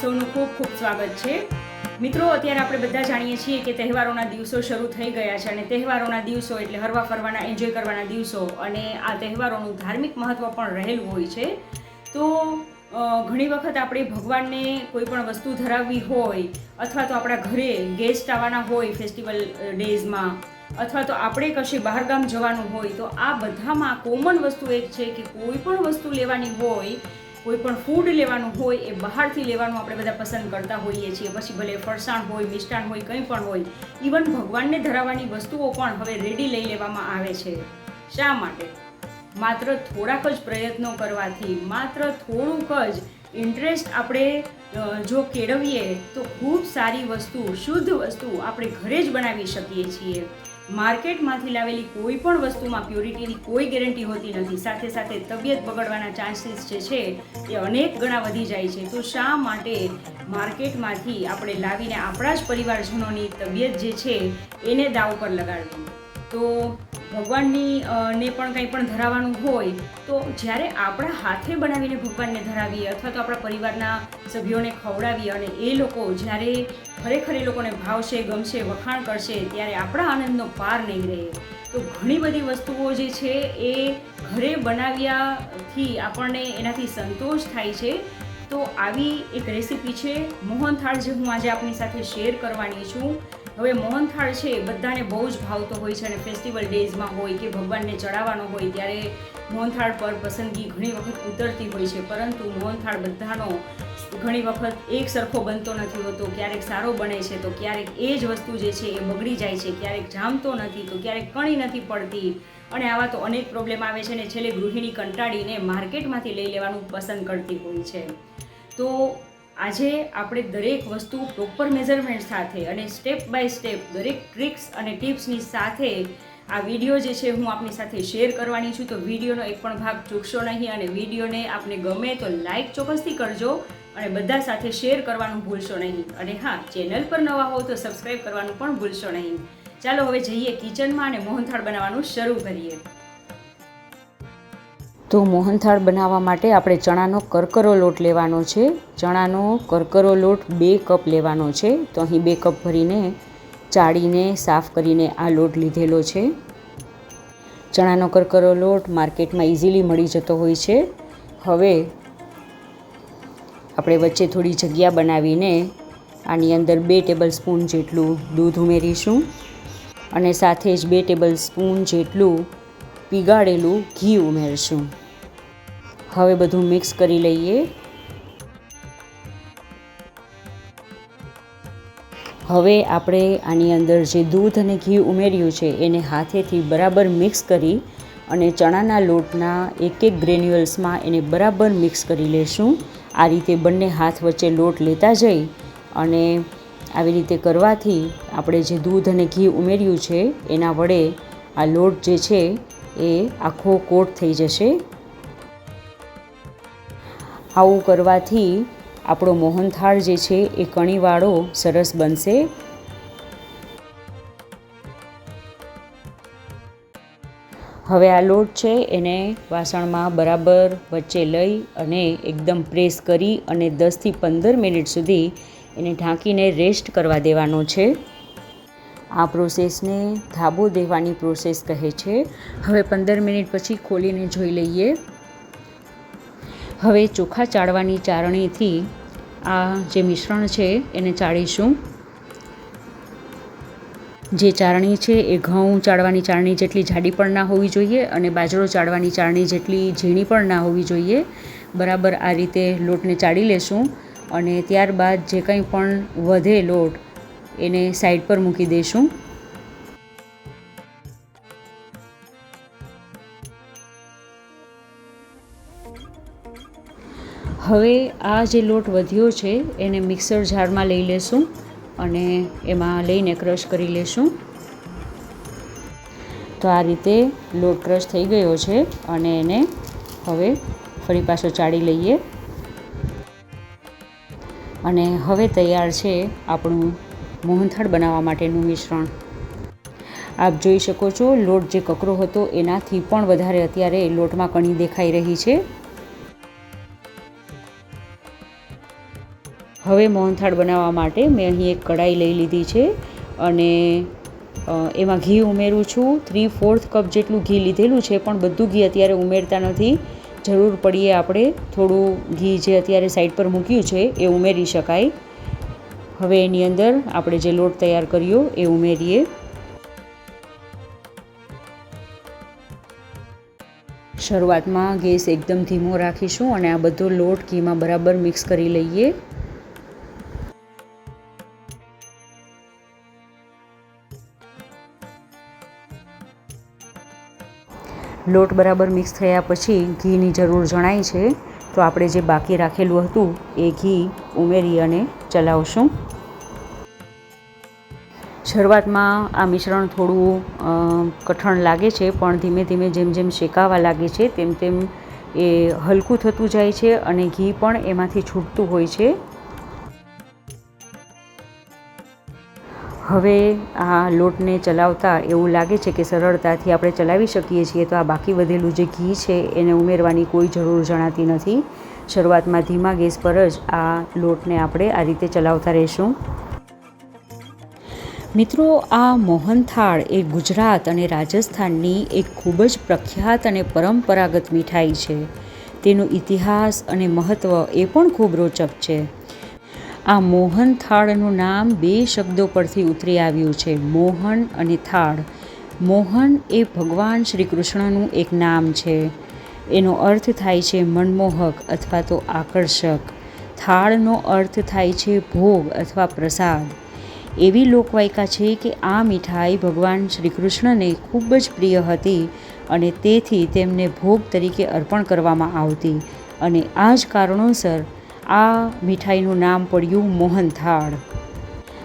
આપ સૌનું ખૂબ ખૂબ સ્વાગત છે. મિત્રો, અત્યારે આપણે બધા જાણીએ છીએ કે તહેવારોના દિવસો શરૂ થઈ ગયા છે અને તહેવારોના દિવસો એટલે હરવા ફરવાના એન્જોય કરવાના દિવસો અને આ તહેવારોનું ધાર્મિક મહત્ત્વ પણ રહેલું હોય છે. તો ઘણી વખત આપણે ભગવાનને કોઈ પણ વસ્તુ ધરાવવી હોય અથવા તો આપણા ઘરે ગેસ્ટ આવવાના હોય ફેસ્ટિવલ ડેઝમાં અથવા તો આપણે કશે બહારગામ જવાનું હોય, તો આ બધામાં કોમન વસ્તુ એક છે કે કોઈ પણ વસ્તુ લેવાની હોય કોઈ પણ ફૂડ લેવાનું હોય એ બહારથી લેવાનું આપણે બધા પસંદ કરતા હોઈએ છીએ. પછી ભલે ફરસાણ હોય, મિષ્ટાન હોય, કંઈ પણ હોય ઇવન ભગવાનને ધરાવવાની વસ્તુઓ પણ હવે રેડી લઈ લેવામાં આવે છે. શા માટે? માત્ર થોડાક જ પ્રયત્નો કરવાથી, માત્ર થોડુંક જ ઇન્ટરેસ્ટ આપણે જો કેળવીએ તો ખૂબ સારી વસ્તુ, શુદ્ધ વસ્તુ આપણે ઘરે જ બનાવી શકીએ છીએ. માર્કેટમાંથી લાવેલી કોઈ પણ વસ્તુમાં પ્યોરિટીની કોઈ ગેરંટી હોતી નથી. સાથે સાથે તબિયત બગડવાના ચાન્સીસ જે છે એ અનેક ગણા વધી જાય છે. તો શા માટે માર્કેટમાંથી આપણે લાવીને આપણા જ પરિવારજનોની તબિયત જે છે એને દાવ પર લગાડવી? તો ભગવાનની ને પણ કંઈ પણ ધરાવવાનું હોય, તો જ્યારે આપણા હાથે બનાવીને ભગવાનને ધરાવીએ અથવા તો આપણા પરિવારના સભ્યોને ખવડાવીએ અને એ લોકો જ્યારે ખરેખર એ લોકોને ભાવશે, ગમશે, વખાણ કરશે, ત્યારે આપણા આનંદનો પાર નહીં રહે. તો ઘણી બધી વસ્તુઓ જે છે એ ઘરે બનાવ્યાથી આપણને એનાથી સંતોષ થાય છે. તો આવી એક રેસીપી છે. મોહનથાળ જે હું આજે આપની સાથે શેર કરવાની છું. હવે મોહનથાળ છે બધાને બહુ જ ભાવતો હોય છે અને ફેસ્ટિવલ ડેઝમાં હોય કે ભગવાનને ચડાવવાનો હોય ત્યારે મોહનથાળ પર પસંદગી ઘણી વખત ઉતરતી હોય છે. પરંતુ મોહનથાળ બધાનો ઘણી વખત એક સરખો બનતો નથી હોતો. ક્યારેક સારો બને છે તો ક્યારેક એ જ વસ્તુ જે છે એ બગડી જાય છે. ક્યારેક જામતો નથી તો ક્યારેક કણી નથી પડતી. અને આવા તો અનેક પ્રોબ્લેમ આવે છે ને છેલ્લે ગૃહિણી કંટાળીને માર્કેટમાંથી લઈ લેવાનું પસંદ કરતી હોય છે. તો આજે આપણે દરેક વસ્તુ પ્રોપર મેઝરમેન્ટ સાથે અને સ્ટેપ બાય સ્ટેપ દરેક ટ્રિક્સ અને ટિપ્સની સાથે આ વીડિયો જે છે હું આપની સાથે શેર કરવાની છું. તો વિડીયોનો એક પણ ભાગ ચૂકશો નહીં અને વિડીયોને આપને ગમે તો લાઈક ચોક્કસથી કરજો અને બધા સાથે શેર કરવાનું ભૂલશો નહીં. અને હા ચેનલ પર નવા હો તો સબસ્ક્રાઈબ કરવાનું પણ ભૂલશો નહીં. ચાલો હવે જઈએ કિચનમાં અને મોહનથાળ બનાવવાનું શરૂ કરીએ. તો મોહનથાળ બનાવવા માટે આપણે ચણાનો કરકરો લોટ લેવાનો છે. ચણાનો કરકરો લોટ બે કપ લેવાનો છે. તો અહીં બે કપ ભરીને ચાળીને સાફ કરીને આ લોટ લીધેલો છે. ચણાનો કરકરો લોટ માર્કેટમાં ઇઝીલી મળી જતો હોય છે. હવે આપણે વચ્ચે થોડી જગ્યા બનાવીને આની અંદર બે ટેબલ સ્પૂન જેટલું દૂધ ઉમેરીશું અને સાથે જ બે ટેબલ સ્પૂન જેટલું પીગાળેલું ઘી ઉમેરશું. હવે બધું મિક્સ કરી લઈએ. હવે આપણે આની અંદર જે દૂધ અને ઘી ઉમેર્યું છે, એને હાથેથી બરાબર મિક્સ કરી અને ચણાના લોટના એક એક ગ્રેન્યુઅલ્સમાં એને બરાબર મિક્સ કરી લેશું. આ રીતે બંને હાથ વચ્ચે લોટ લેતા જઈ અને આવી રીતે કરવાથી આપણે જે દૂધ અને ઘી ઉમેર્યું છે, એના વડે આ લોટ જે છે, એ આખો કોટ થઈ જશે. આવું કરવાથી આપણો મોહનથાળ જે છે એ કણીવાળો સરસ બનશે. હવે આ લોટ છે એને વાસણમાં બરાબર વચ્ચે લઈ અને એકદમ પ્રેસ કરી અને દસથી પંદર મિનિટ સુધી એને ઢાંકીને રેસ્ટ કરવા દેવાનો છે. આ પ્રોસેસને ધાબો દેવાની પ્રોસેસ કહે છે. હવે પંદર મિનિટ પછી ખોલીને જોઈ લઈએ. હવે ચોખા ચાળવાની ચાળણીથી આ જે મિશ્રણ છે, એને ચાળીશું. જે ચાળણી છે, એ ઘઉં ચાળવાની ચાળણી જેટલી જાડી પણ ના હોવી જોઈએ અને બાજરો ચાળવાની ચાળણી જેટલી ઝીણી પણ ના હોવી જોઈએ. બરાબર આ રીતે લોટને ચાળી લેશું અને ત્યારબાદ જે કંઈ પણ વધે લોટ, એને સાઈડ પર મૂકી દઈશું હવે આ જે લોટ વધ્યો છે, એને મિક્સર જારમાં લઈ લેશું અને એમાં લઈને ક્રશ કરી લેશું. તો આ રીતે લોટ ક્રશ થઈ ગયો છે અને એને હવે ફરી પાછો ચાળી લઈએ. અને હવે તૈયાર છે આપણું મોહનથાળ બનાવવા માટેનું મિશ્રણ. આપ જોઈ શકો છો, લોટ જે કકરો હતો એનાથી પણ વધારે અત્યારે લોટમાં કણી દેખાઈ રહી છે. હવે મોહનથાળ બનાવવા માટે મેં અહીં એક કઢાઈ લઈ લીધી છે અને એમાં ઘી ઉમેરું છું. થ્રી ફોર્થ કપ જેટલું ઘી લીધેલું છે પણ બધું ઘી અત્યારે ઉમેરતા નથી. જરૂર પડીએ આપણે થોડું ઘી જે અત્યારે સાઈડ પર મૂક્યું છે એ ઉમેરી શકાય. હવે એની અંદર આપણે જે લોટ તૈયાર કર્યો એ ઉમેરીએ. શરૂઆતમાં ગેસ એકદમ ધીમો રાખીશું અને આ બધો લોટ ઘીમાં બરાબર મિક્સ કરી લઈએ. લોટ બરાબર મિક્સ થયા પછી ઘીની જરૂર જણાય છે. તો આપણે જે બાકી રાખેલું હતું, એ ઘી ઉમેરી અને ચલાવશું. શરૂઆતમાં આ મિશ્રણ થોડું કઠણ લાગે છે, પણ ધીમે ધીમે જેમ જેમ શેકાવા લાગે છે, તેમ તેમ એ હલકું થતું જાય છે અને ઘી પણ એમાંથી છૂટતું હોય છે. હવે આ લોટને ચલાવતા એવું લાગે છે કે સરળતાથી આપણે ચલાવી શકીએ છીએ, તો આ બાકી વધેલું જે ઘી છે એને ઉમેરવાની કોઈ જરૂર જણાતી નથી. શરૂઆતમાં ધીમા ગેસ પર જ આ લોટને આપણે આ રીતે ચલાવતા રહીશું. મિત્રો, આ મોહનથાળ એ ગુજરાત અને રાજસ્થાનની એક ખૂબ જ પ્રખ્યાત અને પરંપરાગત મીઠાઈ છે. તેનો ઇતિહાસ અને મહત્ત્વ એ પણ ખૂબ રોચક છે. આ મોહન થાળનું નામ બે શબ્દો પરથી ઉતરી આવ્યું છે. મોહન અને થાળ. મોહન એ ભગવાન શ્રી કૃષ્ણનું એક નામ છે. એનો અર્થ થાય છે મનમોહક અથવા તો આકર્ષક. થાળનો અર્થ થાય છે ભોગ અથવા પ્રસાદ. એવી લોકવાયકા છે કે આ મીઠાઈ ભગવાન શ્રી કૃષ્ણને ખૂબ જ પ્રિય હતી અને તેથી તેમને ભોગ તરીકે અર્પણ કરવામાં આવતી. અને આ જ કારણોસર આ મીઠાઈનું નામ પડ્યું મોહનથાળ.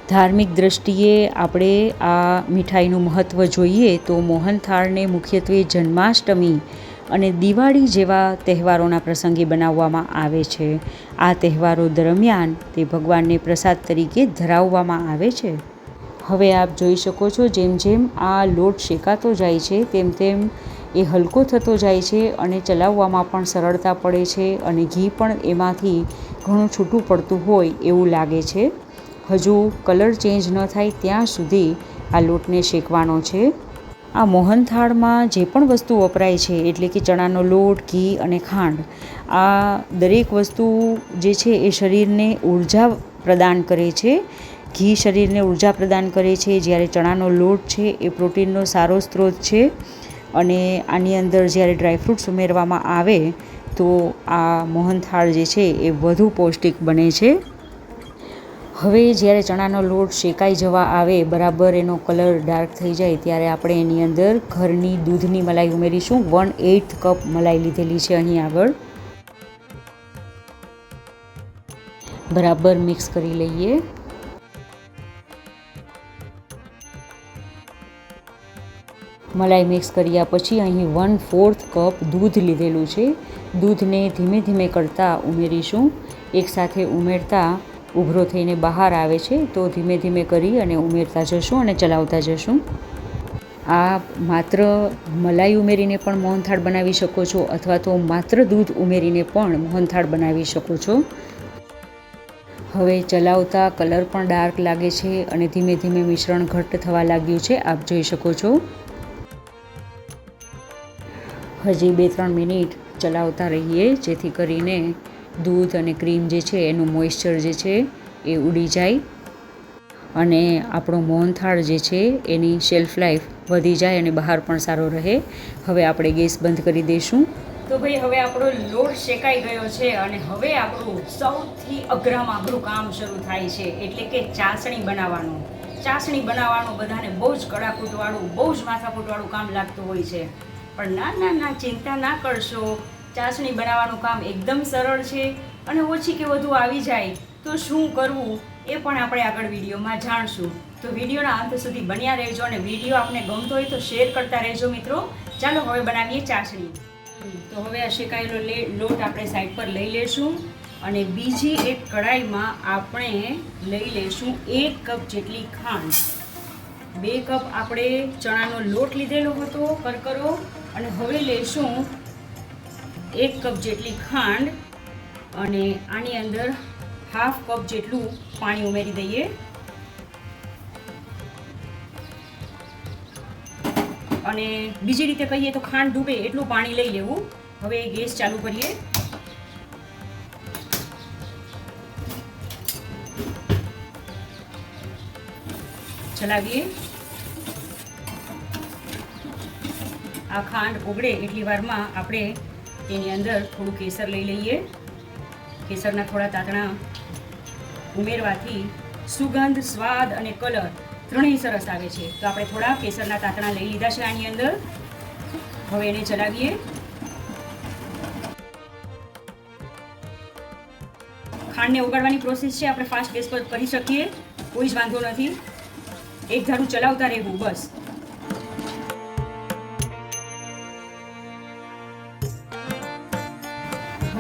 ધાર્મિક દ્રષ્ટિએ આપણે આ મીઠાઈનું મહત્ત્વ જોઈએ તો મોહનથાળને મુખ્યત્વે જન્માષ્ટમી અને દિવાળી જેવા તહેવારોના પ્રસંગે બનાવવામાં આવે છે. આ તહેવારો દરમિયાન તે ભગવાનને પ્રસાદ તરીકે ધરાવવામાં આવે છે. હવે આપ જોઈ શકો છો જેમ જેમ આ લોટ શેકાતો જાય છે, તેમ તેમ એ હલકો થતો જાય છે અને ચલાવવામાં પણ સરળતા પડે છે અને ઘી પણ એમાંથી ઘણું છૂટું પડતું હોય એવું લાગે છે. હજુ કલર ચેન્જ ન થાય ત્યાં સુધી આ લોટને શેકવાનો છે. આ મોહનથાળમાં જે પણ વસ્તુ વપરાય છે, એટલે કે ચણાનો લોટ, ઘી અને ખાંડ, આ દરેક વસ્તુ જે છે એ શરીરને ઊર્જા પ્રદાન કરે છે. ઘી શરીરને ઊર્જા પ્રદાન કરે છે. જ્યારે ચણાનો લોટ છે, એ પ્રોટીનનો સારો સ્ત્રોત છે. અને આની અંદર જ્યારે ડ્રાયફ્રૂટ્સ ઉમેરવામાં આવે, તો આ મોહનથાળ જે છે એ વધુ પૌષ્ટિક બને છે. હવે જ્યારે ચણાનો લોટ શેકાઈ જવા આવે, બરાબર એનો કલર ડાર્ક થઈ જાય, ત્યારે આપણે એની અંદર ઘરની દૂધની મલાઈ ઉમેરીશું. વન એઇથ કપ મલાઈ લીધેલી છે અહીં આગળ. બરાબર મિક્સ કરી લઈએ. મલાઈ મિક્સ કર્યા પછી અહીં વન ફોર્થ કપ દૂધ લીધેલું છે. દૂધને ધીમે ધીમે કરતાં ઉમેરીશું. એકસાથે ઉમેરતા ઉભરો થઈને બહાર આવે છે, તો ધીમે ધીમે કરી અને ઉમેરતા જશું અને ચલાવતા જશું. આ માત્ર મલાઈ ઉમેરીને પણ મોહનથાળ બનાવી શકો છો અથવા તો માત્ર દૂધ ઉમેરીને પણ મોહનથાળ બનાવી શકો છો. હવે ચલાવતા કલર પણ ડાર્ક લાગે છે અને ધીમે ધીમે મિશ્રણ ઘટ્ટ થવા લાગ્યું છે, આપ જોઈ શકો છો. હજી બે ત્રણ મિનિટ ચલાવતા રહીએ, જેથી કરીને દૂધ અને ક્રીમ જે છે એનું મોઇશ્ચર જે છે એ ઉડી જાય અને આપણો મોહનથાળ જે છે એની શેલ્ફ લાઈફ વધી જાય અને બહાર પણ સારો રહે. હવે આપણે ગેસ બંધ કરી દઈશું. તો ભાઈ, હવે આપણો લોટ શેકાઈ ગયો છે અને હવે આપણું સૌથી અઘરામાં અઘરું કામ શરૂ થાય છે, એટલે કે ચાસણી બનાવવાનું. ચાસણી બનાવવાનું બધાને બહુ જ કડાકૂટવાળું, બહુ જ માથાકૂટવાળું કામ લાગતું હોય છે. પણ ના ના ના, ચિંતા ના કરશો. ચાસણી બનાવવાનું કામ એકદમ સરળ છે અને ઓછી કે વધુ આવી જાય તો શું કરવું એ પણ આપણે આગળ વિડીયોમાં જાણશું. તો વિડીયોના અંત સુધી બન્યા રહેજો અને વીડિયો આપને ગમતો હોય તો શેર કરતા રહેજો મિત્રો. ચાલો હવે બનાવીએ ચાસણી. તો હવે આ શેકાયેલો લોટ આપણે સાઈડ પર લઈ લેશું અને બીજી એક કઢાઈમાં આપણે લઈ લેશું એક કપ જેટલી ખાંડ. બે કપ આપણે ચણાનો લોટ લીધેલો હતો, કરકરો. અને હવે લેશું એક કપ જેટલી ખાંડ અને આની અંદર હાફ કપ જેટલું પાણી ઉમેરી દઈએ. અને બીજી રીતે કહીએ તો ખાંડ ડૂબે એટલું પાણી લઈ લેવું. હવે ગેસ ચાલુ કરીએ. ચલાવીએ. આ ખાંડ ઓગળે એટલી વારમાં આપણે તેની અંદર થોડું કેસર લઈ લઈએ. કેસરના થોડા તાતણા ઉમેરવાથી સુગંધ, સ્વાદ અને કલર ત્રણેય સરસ આવે છે. તો આપણે થોડા કેસરના તાતણા લઈ લીધા છે આની અંદર. હવે એને ચલાવીએ. ખાંડને ઉગાડવાની પ્રોસેસ છે. આપણે ફાસ્ટ ગેસ પર કરી શકીએ. કોઈ જ વાંધો નથી. એક ધારું ચલાવતા રહેવું, બસ.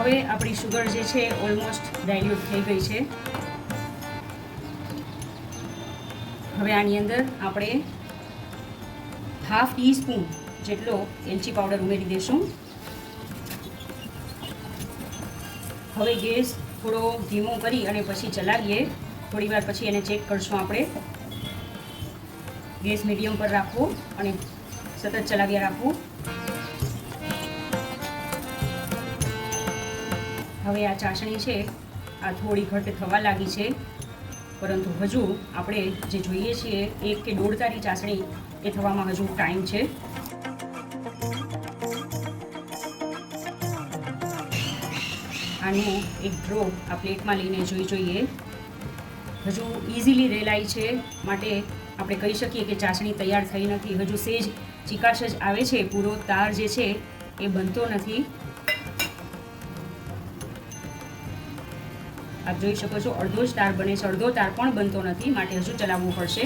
હવે આપણી શુગર જે છે ઓલમોસ્ટ ડાયલ્યુટ થઈ ગઈ છે. હવે આની અંદર આપણે હાફ ટી સ્પૂન જેટલો એલચી પાવડર ઉમેરી દઈશું હવે ગેસ થોડો ધીમો કરી અને પછી ચલાવીએ. થોડી વાર પછી એને ચેક કરશું આપણે. ગેસ મીડિયમ પર રાખવો અને સતત ચલાવ્યા રાખવું. હવે આ ચાસણી છે, આ થોડી ઘટ થવા લાગી છે. પરંતુ હજુ આપણે જે જોઈએ છીએ, એક કે દોઢ તારી ચાસણી એ થવામાં હજુ ટાઈમ છે. આનું એક ડ્રો આ પ્લેટમાં લઈને જોઈ જોઈએ. હજુ ઇઝીલી રેલાય છે, માટે આપણે કહી શકીએ કે ચાસણી તૈયાર થઈ નથી. હજુ સેજ ચિકાશ જ આવે છે. પૂરો તાર જે છે, એ બનતો નથી. આપ જોઈ શકો છો, અડધો તાર બને છે, અડધો તાર પણ બનતો નથી, માટે હજુ ચલાવવું પડશે.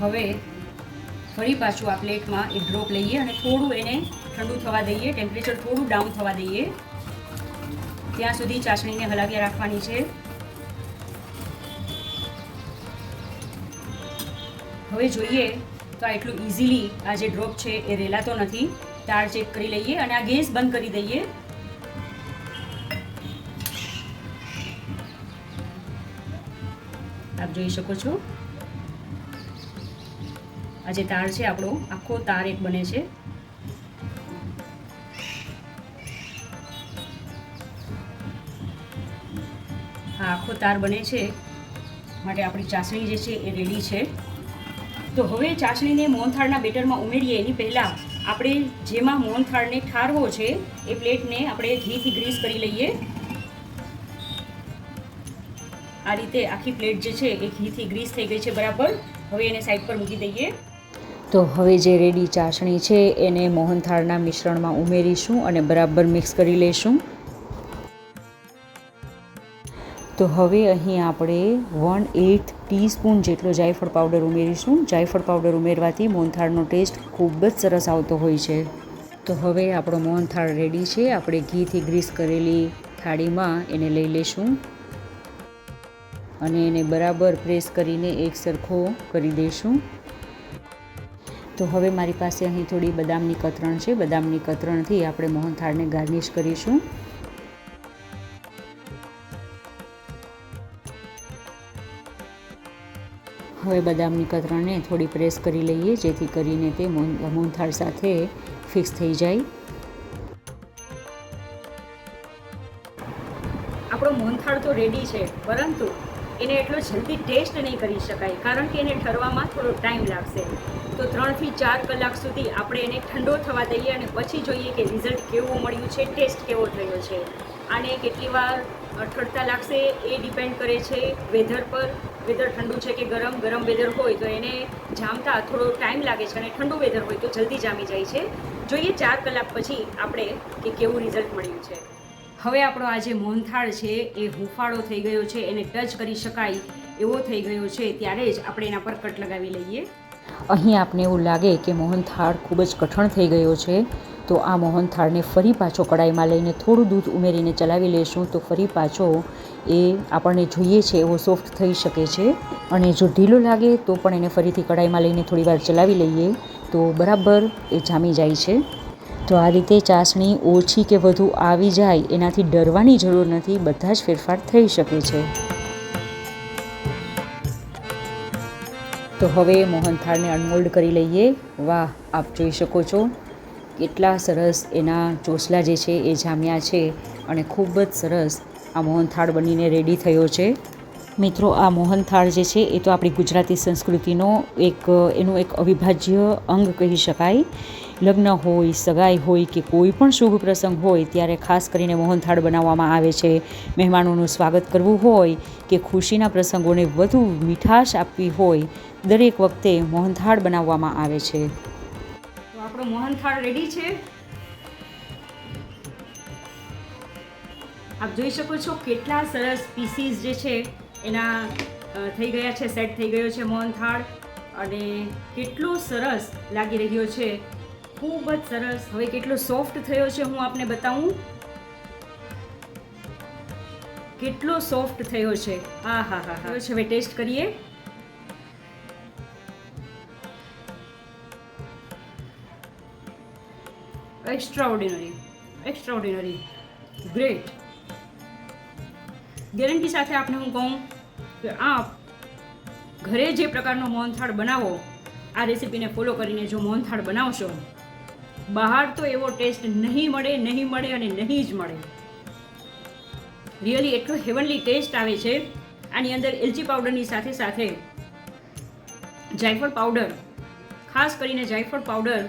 હવે ફરી પાછું આ પ્લેટમાં એક ડ્રોપ લઈએ અને થોડું એને ઠંડુ થવા દઈએ, ટેમ્પરેચર થોડું ડાઉન થવા દઈએ. ત્યાં સુધી ચાસણીને હલાવ્યા રાખવાની છે. હવે જોઈએ તો આ એટલું ઇઝીલી આ જે ડ્રોપ છે એ રેલાતો નથી. તાર ચેક કરી લઈએ અને આ ગેસ બંધ કરી દઈએ. આપ જોઈ શકો છો. આ જે તાર છે, આપણો આખો તાર એક બને છે. આ આખો તાર બને છે. માટે આપણી ચાસણી જે છે, એ રેડી છે. તો હવે ચાસણીને મોહનથાળના બેટરમાં ઉમેરીએ. એની પહેલાં આપણે જેમાં મોહનથાળને ઠારવો છે, એ પ્લેટને આપણે ઘીથી ગ્રીસ કરી લઈએ. આ રીતે આખી પ્લેટ જે છે, એ ઘીથી ગ્રીસ થઈ ગઈ છે બરાબર. હવે એને સાઈડ પર મૂકી દઈએ. તો હવે જે રેડી ચાસણી છે, એને મોહનથાળના મિશ્રણમાં ઉમેરીશું અને બરાબર મિક્સ કરી લઈશું તો હવે અહીં આપણે વન એઇથ ટીસ્પૂન જેટલો જાયફળ પાવડર ઉમેરીશું. જાયફળ પાવડર ઉમેરવાથી મોહનથાળનો ટેસ્ટ ખૂબ જ સરસ આવતો હોય છે. તો હવે આપણો મોહનથાળ રેડી છે. આપણે ઘીથી ગ્રીસ કરેલી થાળીમાં એને લઈ લઈશું અને એને બરાબર પ્રેસ કરીને એક સરખો કરી દઈશું. તો હવે મારી પાસે અહીં થોડી બદામની કતરણ છે. બદામની કતરણથી આપણે મોહનથાળને ગાર્નિશ કરીશું. હવે બદામની કતરણને થોડી પ્રેસ કરી લઈએ, જેથી કરીને તે મોહન મોહનથાળ સાથે ફિક્સ થઈ જાય. આપણો મોહનથાળ તો રેડી છે, પરંતુ એને એટલો જલ્દી ટેસ્ટ નહીં કરી શકાય, કારણ કે એને ઠરવામાં થોડો ટાઈમ લાગશે. તો ત્રણથી ચાર કલાક સુધી આપણે એને ઠંડો થવા દઈએ અને પછી જોઈએ કે રિઝલ્ટ કેવું મળ્યું છે ટેસ્ટ કેવો થયો છે. આને કેટલી વાર ઠરતા લાગશે એ ડિપેન્ડ કરે છે વેધર પર. વેધર ઠંડુ છે કે ગરમ ગરમ વેધર હોય તો એને જામતા થોડો ટાઈમ લાગે છે અને ઠંડુ વેધર હોય તો જલ્દી જામી જાય છે. જોઈએ ચાર કલાક પછી આપણે કે કેવું રિઝલ્ટ મળ્યું છે. હવે આપણો આ જે મોહનથાળ છે એ હુંફાળો થઈ ગયો છે, એને ટચ કરી શકાય એવો થઈ ગયો છે, ત્યારે જ આપણે એના પર કટ લગાવી લઈએ. અહીં આપને એવું લાગે કે મોહનથાળ ખૂબ જ કઠણ થઈ ગયો છે. તો આ મોહનથાળને ફરી પાછો કડાઈમાં લઈને થોડું દૂધ ઉમેરીને ચલાવી લઈશું તો ફરી પાછો એ આપણને જોઈએ છે એવો સોફ્ટ થઈ શકે છે. અને જો ઢીલો લાગે તો પણ એને ફરીથી કડાઈમાં લઈને થોડીવાર ચલાવી લઈએ તો બરાબર એ જામી જાય છે. તો આ રીતે ચાસણી ઓછી કે વધુ આવી જાય એનાથી ડરવાની જરૂર નથી, બધા જ ફેરફાર થઈ શકે છે. તો હવે મોહનથાળને અનમોલ્ડ કરી લઈએ. વાહ, આપ જોઈ શકો છો. કેટલા સરસ એના ચોસલા જે છે એ જામ્યા છે અને ખૂબ જ સરસ આ મોહનથાળ બનીને રેડી થયો છે. મિત્રો, આ મોહનથાળ જે છે એ તો આપણી ગુજરાતી સંસ્કૃતિનો એક, એનું એક અવિભાજ્ય અંગ કહી શકાય. લગ્ન હોય, સગાઈ હોય કે કોઈ પણ શુભ પ્રસંગ હોય ત્યારે ખાસ કરીને મોહનથાળ બનાવવામાં આવે છે. મહેમાનોનું સ્વાગત કરવું હોય કે ખુશીના પ્રસંગોને વધુ મીઠાશ આપવી હોય, દરેક વખતે મોહનથાળ બનાવવામાં આવે છે. આપણો મોહનથાળ રેડી છે. આપ જોઈ શકો છો કેટલા સરસ પીસીસ જે છે એના થઈ ગયા છે સેટ થઈ ગયો છે મોહનથાળ. અને કેટલો સરસ લાગી રહ્યો છે. ખૂબ જ સરસ. હવે કેટલો સોફ્ટ થયો છે હું આપને બતાવું. કેટલો સોફ્ટ થયો છે. આ હા હા હા. હવે ટેસ્ટ કરીએ. Extraordinary extraordinary great guarantee સાથે આપને હું કહું કે આપ ઘરે જે પ્રકારનો મોહનથાળ બનાવો, આ રેસીપીને ફોલો કરીને જો મોહનથાળ બનાવશો, બહાર તો એવો ટેસ્ટ નહીં મળે નહીં મળે અને નહીં જ મળે. રિયલી એટલો હેવનલી ટેસ્ટ આવે છે. આની અંદર એલચી પાવડરની સાથે સાથે જાયફળ પાવડર ખાસ કરીને જાયફળ પાવડર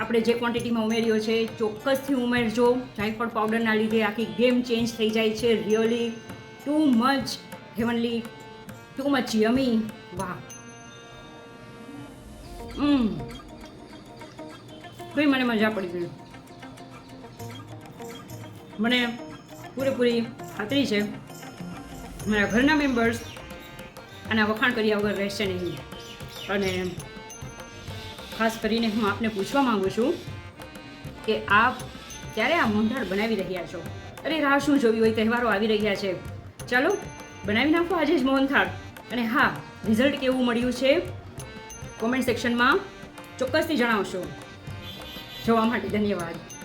આપણે જે ક્વોન્ટિટીમાં ઉમેર્યો છે, ચોક્કસથી ઉમેરજો. જાયફળ પાવડરના લીધે આખી ગેમ ચેન્જ થઈ જાય છે. Really too much heavenly too much yummy વાહ. કઈ મને મજા પડી ગઈ. મને પૂરેપૂરી ખાતરી છે. મારા ઘરના મેમ્બર્સ આના વખાણ કર્યા વગર રહેશે નહીં. અને ખાસ કરીને હું આપને પૂછવા માગું છું કે આપ ક્યારે આ મોહનથાળ બનાવી રહ્યા છો? અરે, રાહ શું જોવી હોય? તહેવારો આવી રહ્યા છે. ચાલો, બનાવી નાખો આજે જ મોહનથાળ. અને હા રિઝલ્ટ કેવું મળ્યું છે? કોમેન્ટ સેક્શનમાં ચોક્કસથી જણાવશો. જોવા માટે ધન્યવાદ.